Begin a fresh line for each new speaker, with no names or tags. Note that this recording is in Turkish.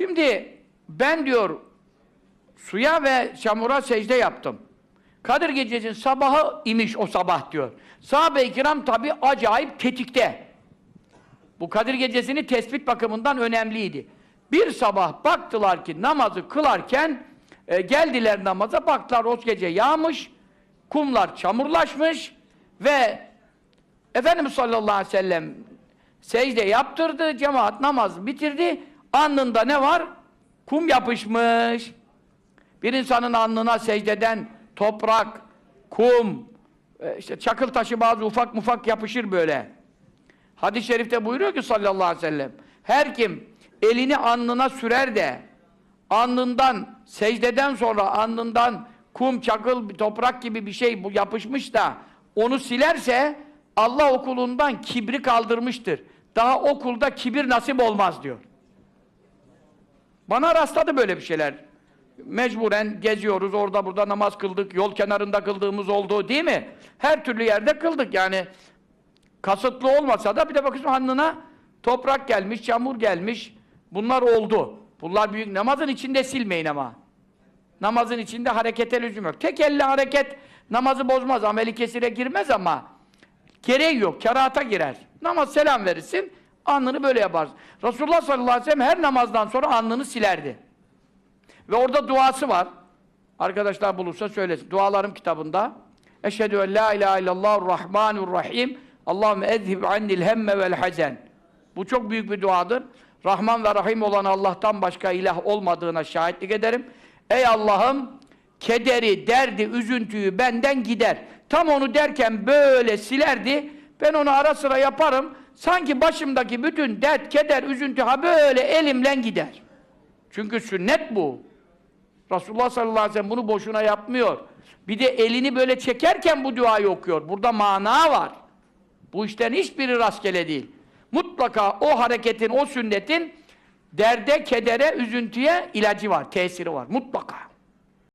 Şimdi ben diyor suya ve çamura secde yaptım. Kadir gecesinin sabahı imiş o sabah diyor. Sahabe-i kiram tabi acayip tetikte. Bu Kadir gecesini tespit bakımından önemliydi. Bir sabah baktılar ki namazı kılarken e, geldiler namaza baktılar o gece yağmış, kumlar çamurlaşmış ve Efendimiz sallallahu aleyhi ve sellem secde yaptırdı, cemaat namazı bitirdi. Alnında ne var? Kum yapışmış. Bir insanın alnına secdeden toprak, kum, e, işte çakıl taşı bazı ufak mufak yapışır böyle. Hadis-i şerifte buyuruyor ki sallallahu aleyhi ve sellem her kim elini alnına sürer de alnından secdeden sonra alnından kum, çakıl, toprak gibi bir şey bu yapışmış da onu silerse Allah okulundan kibri kaldırmıştır. Daha okulda kibir nasip olmaz diyor. Bana rastladı böyle bir şeyler. Mecburen geziyoruz, orada burada namaz kıldık, yol kenarında kıldığımız oldu değil mi? Her türlü yerde kıldık yani. Kasıtlı olmasa da bir de bakıyorsun alnına toprak gelmiş, çamur gelmiş. Bunlar oldu. Bunlar büyük. Namazın içinde silmeyin ama. Namazın içinde harekete lüzum yok. Tek elle hareket namazı bozmaz, ameli kesire girmez ama gereği yok, kerahata girer. Namaz selam verirsin, alnını böyle yaparsın. Resulullah sallallahu aleyhi ve sellem her namazdan sonra alnını silerdi. Ve orada duası var. Arkadaşlar bulursa söylesin. Dualarım kitabında. Eşhedü en la ilahe illallah rahmanur-rahim. Allahümme ezhib annil hemme vel hazen. Bu çok büyük bir duadır. Rahman ve Rahim olan Allah'tan başka ilah olmadığına şahitlik ederim. Ey Allah'ım kederi, derdi, üzüntüyü benden gider. Tam onu derken böyle silerdi. Ben onu ara sıra yaparım. Sanki başımdaki bütün dert, keder, üzüntü ha böyle elimle gider. Çünkü sünnet bu. Resulullah sallallahu aleyhi ve sellem bunu boşuna yapmıyor. Bir de elini böyle çekerken bu duayı okuyor. Burada mana var. Bu işten hiçbiri rastgele değil. Mutlaka o hareketin, o sünnetin derde, kedere, üzüntüye ilacı var, tesiri var. Mutlaka.